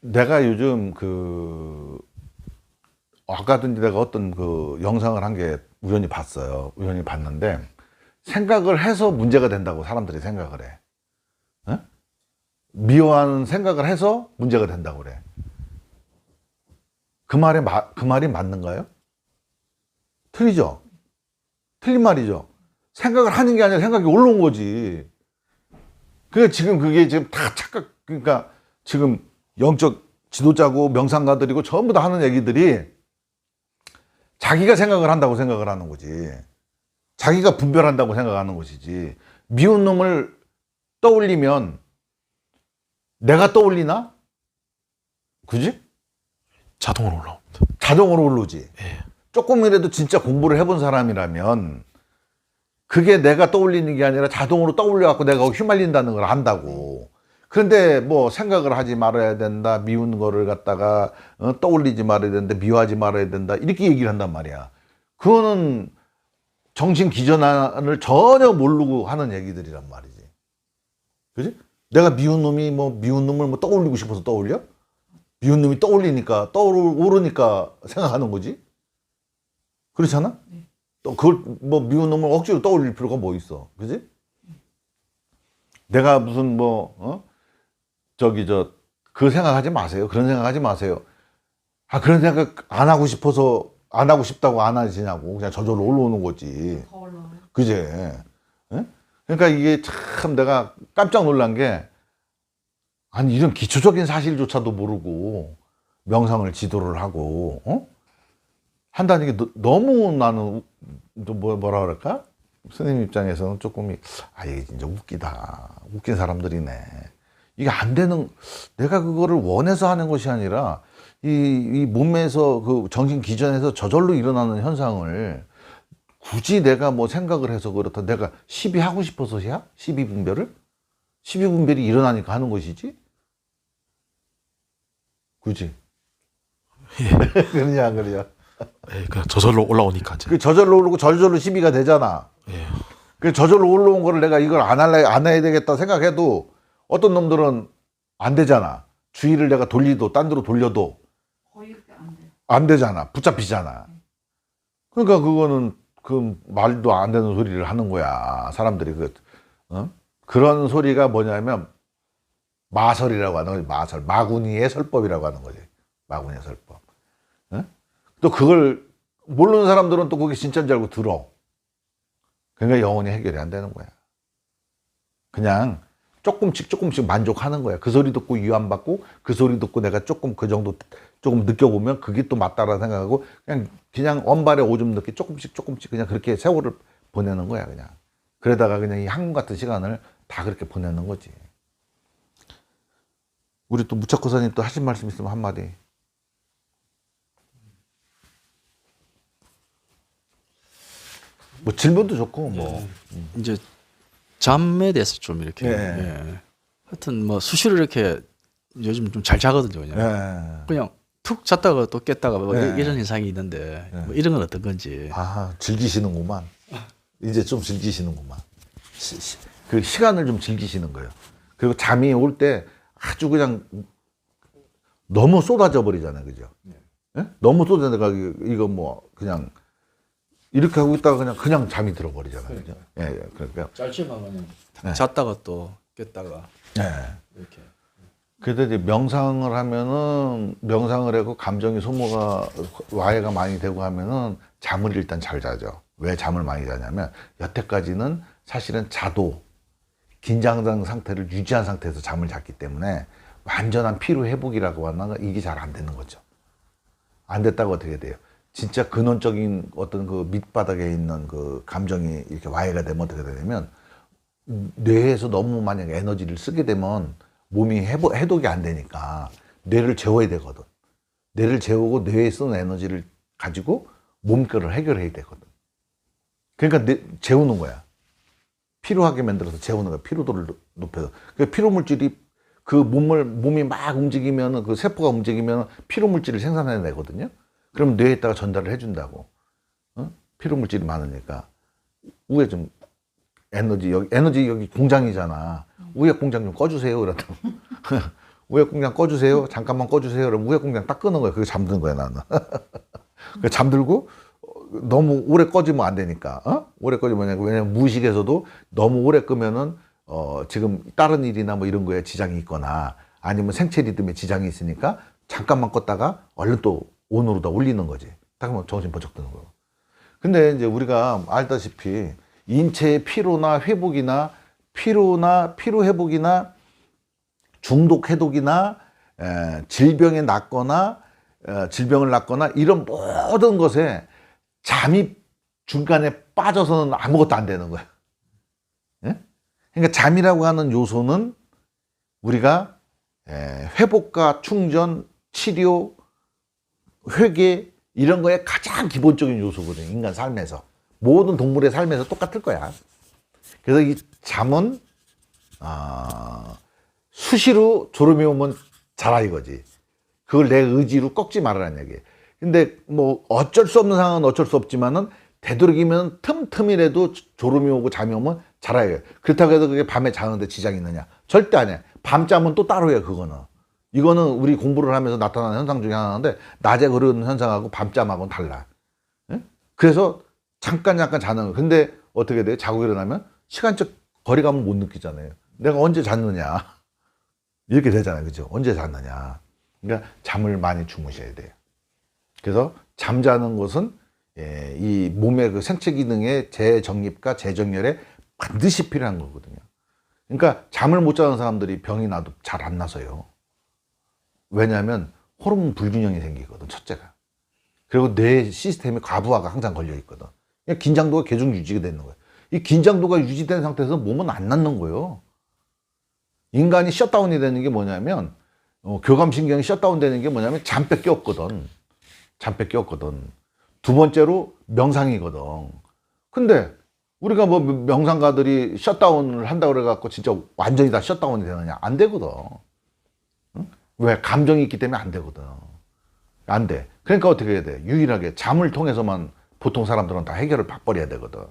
내가 요즘 그 이제 내가 어떤 그 영상을 한 게 우연히 봤어요. 우연히 봤는데 생각을 해서 문제가 된다고 사람들이 생각을 해. 어? 미워하는 생각을 해서 문제가 된다고 그래. 그 말이 마, 그 말이 맞는가요? 틀리죠. 틀린 말이죠. 생각을 하는 게 아니라 생각이 올라온 거지. 그러니까 지금 그게 지금 다 착각, 그러니까 지금 영적 지도자고 명상가들이고 전부 다 하는 얘기들이 자기가 생각을 한다고 생각을 하는 거지. 자기가 분별한다고 생각하는 것이지. 미운 놈을 떠올리면 내가 떠올리나? 그지? 자동으로 올라옵니다. 자동으로 오르지. 예. 조금이라도 진짜 공부를 해본 사람이라면 그게 내가 떠올리는 게 아니라 자동으로 떠올려갖고 내가 휘말린다는 걸 안다고. 그런데 뭐 생각을 하지 말아야 된다. 미운 거를 갖다가 어, 떠올리지 말아야 된다. 미워하지 말아야 된다. 이렇게 얘기를 한단 말이야. 그거는 정신 기전을 전혀 모르고 하는 얘기들이란 말이지. 그지? 내가 미운 놈이 뭐 미운 놈을 뭐 떠올리고 싶어서 떠올려? 미운 놈이 떠올리니까 떠오르니까 생각하는 거지. 그렇잖아? 또 그걸 뭐 미운 놈을 억지로 떠올릴 필요가 뭐 있어. 그지? 내가 무슨 뭐, 어? 저기 저, 그 생각하지 마세요. 그런 생각하지 마세요. 아, 그런 생각 안 하고 싶어서 안 하고 싶다고 안 하시냐고. 그냥 저절로 올라오는 거지. 그제? 예? 그러니까 이게 참 내가 깜짝 놀란 게 아니 이런 기초적인 사실조차도 모르고 명상을 지도를 하고 어? 한다는 게 너, 너무 나는 좀 뭐, 뭐라 그럴까? 스님 입장에서는 조금 아 이게 진짜 웃기다. 웃긴 사람들이네. 이게 안 되는 내가 그거를 원해서 하는 것이 아니라 이, 이 몸에서 그 정신 기전에서 저절로 일어나는 현상을 굳이 내가 뭐 생각을 해서 그렇다. 내가 시비 하고 싶어서야? 시비 분별을? 시비 분별이 일어나니까 하는 것이지? 굳이. 그러냐, 안 그러냐. 예, 그냥 저절로 올라오니까 이제. 그 저절로 오르고 저절로 시비가 되잖아. 예. 그 저절로 올라온 거를 내가 이걸 안 할래, 안 해야 되겠다 생각해도 어떤 놈들은 안 되잖아. 주의를 내가 돌리도, 딴 데로 돌려도 거의 안 돼요. 안 되잖아. 붙잡히잖아. 그러니까 그거는 그 말도 안 되는 소리를 하는 거야. 사람들이 그, 어? 그런 소리가 뭐냐면 마설이라고 하는 거지. 마설. 마구니의 설법이라고 하는 거지. 마구니의 설법. 어? 또 그걸 모르는 사람들은 또 그게 진짜인 줄 알고 들어. 그러니까 영원히 해결이 안 되는 거야. 그냥 조금씩 조금씩 만족하는 거야. 그 소리 듣고 위안받고 그 소리 듣고 내가 조금 그 정도 조금 느껴보면 그게 또 맞다라 생각하고 그냥 그냥 원발에 오줌 넣기 조금씩 조금씩 그냥 그렇게 세월을 보내는 거야 그냥. 그러다가 그냥 이 한국 같은 시간을 다 그렇게 보내는 거지. 우리 또 무척고사님 또 하신 말씀 있으면 한마디. 뭐 질문도 좋고 뭐. 이제 잠에 대해서 좀 이렇게 예. 예. 하여튼 뭐 수시로 이렇게 요즘 좀 잘 자거든요 그냥 예. 그냥 툭 잤다가 또 깼다가 뭐 예. 이런 현상이 있는데 예. 뭐 이런 건 어떤 건지 아, 즐기시는구만. 이제 좀 즐기시는구만. 시- 시- 그 시간을 좀 즐기시는 거예요. 그리고 잠이 올 때 아주 그냥 너무 쏟아져 버리잖아요. 그죠? 예? 너무 쏟아져 내가 이거 뭐 그냥 이렇게 하고 있다가 그냥 그냥 잠이 들어 버리잖아요. 그죠? 예, 예. 그러니까 짧지만 그냥 네. 잤다가 또 깼다가 예. 이렇게 그래도 이제 명상을 하면은 명상을 하고 감정이 소모가 와해가 많이 되고 하면은 잠을 일단 잘 자죠. 왜 잠을 많이 자냐면 여태까지는 사실은 자도 긴장된 상태를 유지한 상태에서 잠을 잤기 때문에 완전한 피로 회복이라고 하나 이게 잘 안 되는 거죠. 안 됐다고 어떻게 돼요? 진짜 근원적인 어떤 그 밑바닥에 있는 그 감정이 이렇게 와해가 되면 어떻게 되냐면 뇌에서 너무 만약에 에너지를 쓰게 되면 몸이 해보, 해독이 안 되니까 뇌를 재워야 되거든. 뇌를 재우고 뇌에 쓰는 에너지를 가지고 몸거를 해결해야 되거든. 그러니까 뇌, 재우는 거야. 피로하게 만들어서 재우는 거야. 피로도를 높- 높여서. 그 피로 물질이 그 몸을 몸이 막 움직이면 그 세포가 움직이면 피로 물질을 생산해내거든요. 그럼 뇌에다가 전달을 해준다고. 어? 피로 물질이 많으니까 우에 좀 에너지 여기 에너지 여기 공장이잖아. 우에 공장 좀 꺼주세요. 이러다 우회 공장 꺼주세요. 잠깐만 꺼주세요. 그러면 우회 공장 딱 끄는 거야. 그게 잠드는 거야 나는. 그 잠들고 어, 너무 오래 꺼지면 안 되니까. 어? 오래 꺼지면 뭐냐면 왜냐면 무의식에서도 너무 오래 끄면은 어 지금 다른 일이나 뭐 이런 거에 지장이 있거나 아니면 생체 리듬에 지장이 있으니까 잠깐만 껐다가 얼른 또 온으로 다 올리는 거지. 딱 하면 정신 번쩍 드는 거고. 근데 이제 우리가 알다시피 인체의 피로나 회복이나 피로나 피로 회복이나 중독 해독이나 에, 질병에 낫거나 에, 질병을 낫거나 이런 모든 것에 잠이 중간에 빠져서는 아무것도 안 되는 거예요. 예? 그러니까 잠이라고 하는 요소는 우리가 에, 회복과 충전, 치료, 회계 이런 거에 가장 기본적인 요소거든요. 인간 삶에서 모든 동물의 삶에서 똑같을 거야. 그래서 이 잠은 아, 수시로 졸음이 오면 자라 이거지. 그걸 내 의지로 꺾지 말아라는 얘기. 근데 뭐 어쩔 수 없는 상황은 어쩔 수 없지만은 되도록이면 틈틈이라도 졸음이 오고 잠이 오면 자라 이거야. 그렇다고 해서 그게 밤에 자는데 지장이 있느냐? 절대 아니야. 밤잠은 또 따로야 그거는. 이거는 우리 공부를 하면서 나타나는 현상 중에 하나인데 낮에 그런 현상하고 밤잠하고는 달라. 예? 그래서 잠깐 잠깐 자는 거. 근데 어떻게 돼요? 자고 일어나면 시간적 거리감을 못 느끼잖아요. 내가 언제 잤느냐. 이렇게 되잖아요. 그죠? 언제 잤느냐. 그러니까 잠을 많이 주무셔야 돼요. 그래서 잠자는 것은 예, 이 몸의 그 생체 기능의 재정립과 재정렬에 반드시 필요한 거거든요. 그러니까 잠을 못 자는 사람들이 병이 나도 잘 안 나서요. 왜냐하면 호르몬 불균형이 생기거든, 첫째가. 그리고 뇌 시스템에 과부하가 항상 걸려 있거든. 긴장도가 계속 유지가 되는 거예요. 이 긴장도가 유지된 상태에서 몸은 안 낫는 거예요. 인간이 셧다운이 되는 게 뭐냐면, 어, 교감신경이 셧다운 되는 게 뭐냐면 잠밖에 없거든. 잠밖에 없거든. 두 번째로 명상이거든. 근데 우리가 뭐 명상가들이 셧다운을 한다고 그래갖고 진짜 완전히 다 셧다운이 되느냐? 안 되거든. 응? 왜? 감정이 있기 때문에 안 되거든. 안 돼. 그러니까 어떻게 해야 돼? 유일하게 잠을 통해서만 보통 사람들은 다 해결을 봐버려야 되거든.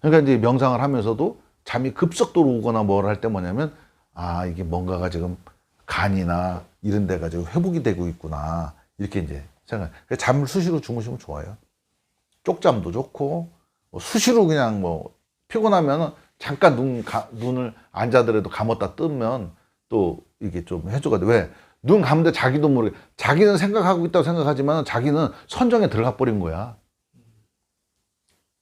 그러니까 이제 명상을 하면서도 잠이 급속도로 오거나 뭘 할 때 뭐냐면 아 이게 뭔가가 지금 간이나 이런 데가 지금 회복이 되고 있구나 이렇게 이제 생각. 그러니까 잠을 수시로 주무시면 좋아요. 쪽잠도 좋고 뭐 수시로 그냥 뭐 피곤하면은 잠깐 눈 가- 눈을 안 자더라도 감았다 뜨면 또 이게 좀 해줘가 돼. 왜? 눈 감는데 자기도 모르게 자기는 생각하고 있다고 생각하지만 자기는 선정에 들어가 버린 거야.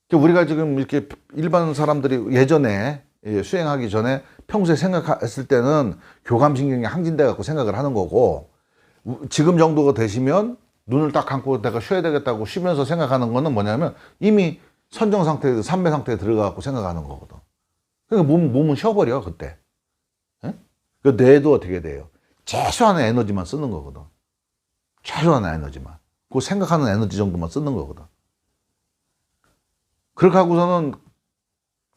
그러니까 우리가 지금 이렇게 일반 사람들이 예전에 예, 수행하기 전에 평소에 생각했을 때는 교감신경이 항진돼 갖고 생각을 하는 거고 우- 지금 정도가 되시면 눈을 딱 감고 내가 쉬어야 되겠다고 쉬면서 생각하는 거는 뭐냐면 이미 선정 상태에서 삼배 상태에 들어가 갖고 생각하는 거거든. 그러니까 몸, 몸은 쉬어버려 그때. 예? 그 뇌도 어떻게 돼요? 최소한의 에너지만 쓰는 거거든. 최소한의 에너지만. 그 생각하는 에너지 정도만 쓰는 거거든. 그렇게 하고서는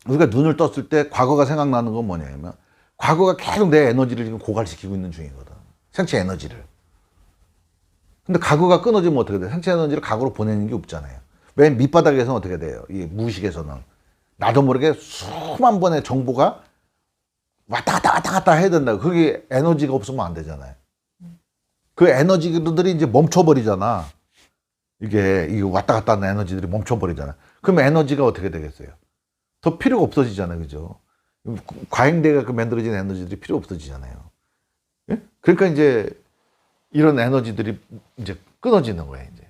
우리가 눈을 떴을 때 과거가 생각나는 건 뭐냐면 과거가 계속 내 에너지를 지금 고갈시키고 있는 중이거든. 생체 에너지를. 근데 과거가 끊어지면 어떻게 돼? 생체 에너지를 과거로 보내는 게 없잖아요. 왜 밑바닥에서는 어떻게 돼요? 이 무의식에서는. 나도 모르게 수만 번의 정보가 왔다 갔다 왔다 갔다 해야 된다. 그게 에너지가 없으면 안 되잖아요. 그 에너지들이 이제 멈춰버리잖아. 이게, 이게 왔다 갔다 하는 에너지들이 멈춰버리잖아. 그럼 에너지가 어떻게 되겠어요? 더 필요가 없어지잖아요. 그죠? 과잉되게 그 만들어진 에너지들이 필요 없어지잖아요. 예? 그러니까 이제 이런 에너지들이 이제 끊어지는 거예요, 이제.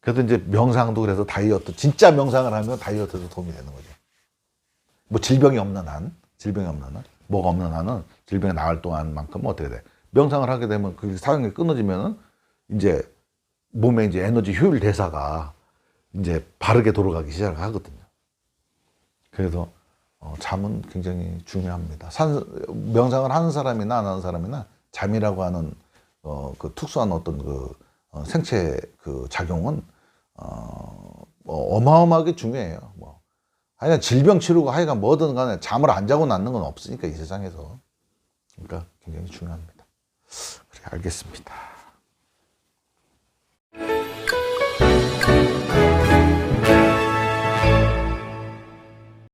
그래도 이제 명상도 그래서 다이어트, 진짜 명상을 하면 다이어트도 도움이 되는 거죠. 뭐 질병이 없는 한, 질병이 없는 한, 뭐가 없는 한은 질병이 나을 동안만큼은 어떻게 돼? 명상을 하게 되면 그 사용이 끊어지면은 이제 몸에 이제 에너지 효율 대사가 이제 바르게 돌아가기 시작하거든요. 그래서 어, 잠은 굉장히 중요합니다. 산, 명상을 하는 사람이나 안 하는 사람이나 잠이라고 하는 어, 그 특수한 어떤 그 어, 생체 그 작용은 어, 뭐 어마어마하게 중요해요. 뭐 하여간 질병 치료가 하여간 뭐든 간에 잠을 안 자고 낫는 건 없으니까 이 세상에서 그러니까 굉장히 중요합니다. 그래 알겠습니다.